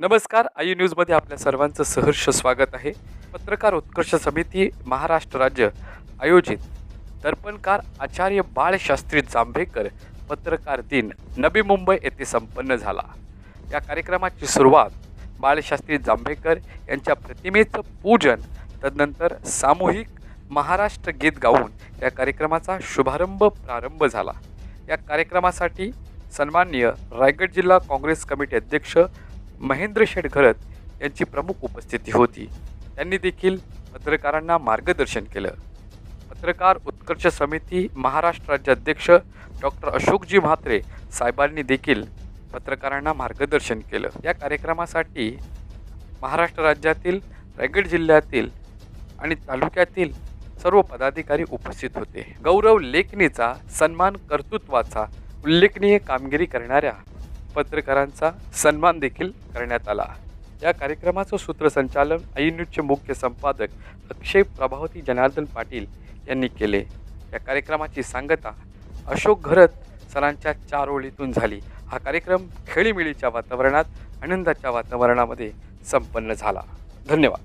नमस्कार आई न्यूजमध्ये आपल्या सर्वांचं सहर्ष स्वागत आहे. पत्रकार उत्कर्ष समिती महाराष्ट्र राज्य आयोजित दर्पणकार आचार्य बाळशास्त्री जांभेकर पत्रकार दिन नवी मुंबई येथे संपन्न झाला. या कार्यक्रमाची सुरुवात बाळशास्त्री जांभेकर यांच्या प्रतिमेचं पूजन तदनंतर सामूहिक महाराष्ट्र गीत गाऊन या कार्यक्रमाचा शुभारंभ प्रारंभ झाला. या कार्यक्रमासाठी सन्माननीय रायगड जिल्हा काँग्रेस कमिटी अध्यक्ष महेंद्र शेटघरत यांची प्रमुख उपस्थिती होती. त्यांनी देखील पत्रकारांना मार्गदर्शन केलं. पत्रकार उत्कर्ष समिती महाराष्ट्र राज्याध्यक्ष डॉक्टर अशोकजी म्हात्रे साहेबांनी देखील पत्रकारांना मार्गदर्शन केलं. या कार्यक्रमासाठी महाराष्ट्र राज्यातील रायगड जिल्ह्यातील आणि तालुक्यातील सर्व पदाधिकारी उपस्थित होते. गौरव लेखनीचा सन्मान कर्तृत्वाचा उल्लेखनीय कामगिरी करणाऱ्या पत्रकारांचा सन्मान देखील करण्यात आला. या कार्यक्रमाचं सूत्रसंचालन आई न्यूजचे मुख्य संपादक अक्षय प्रभावती जनार्दन पाटील यांनी केले. या कार्यक्रमाची सांगता अशोक घरत सरांच्या चार ओळीतून झाली. हा कार्यक्रम खेळीमेळीच्या वातावरणात आनंदाच्या वातावरणामध्ये संपन्न झाला. धन्यवाद.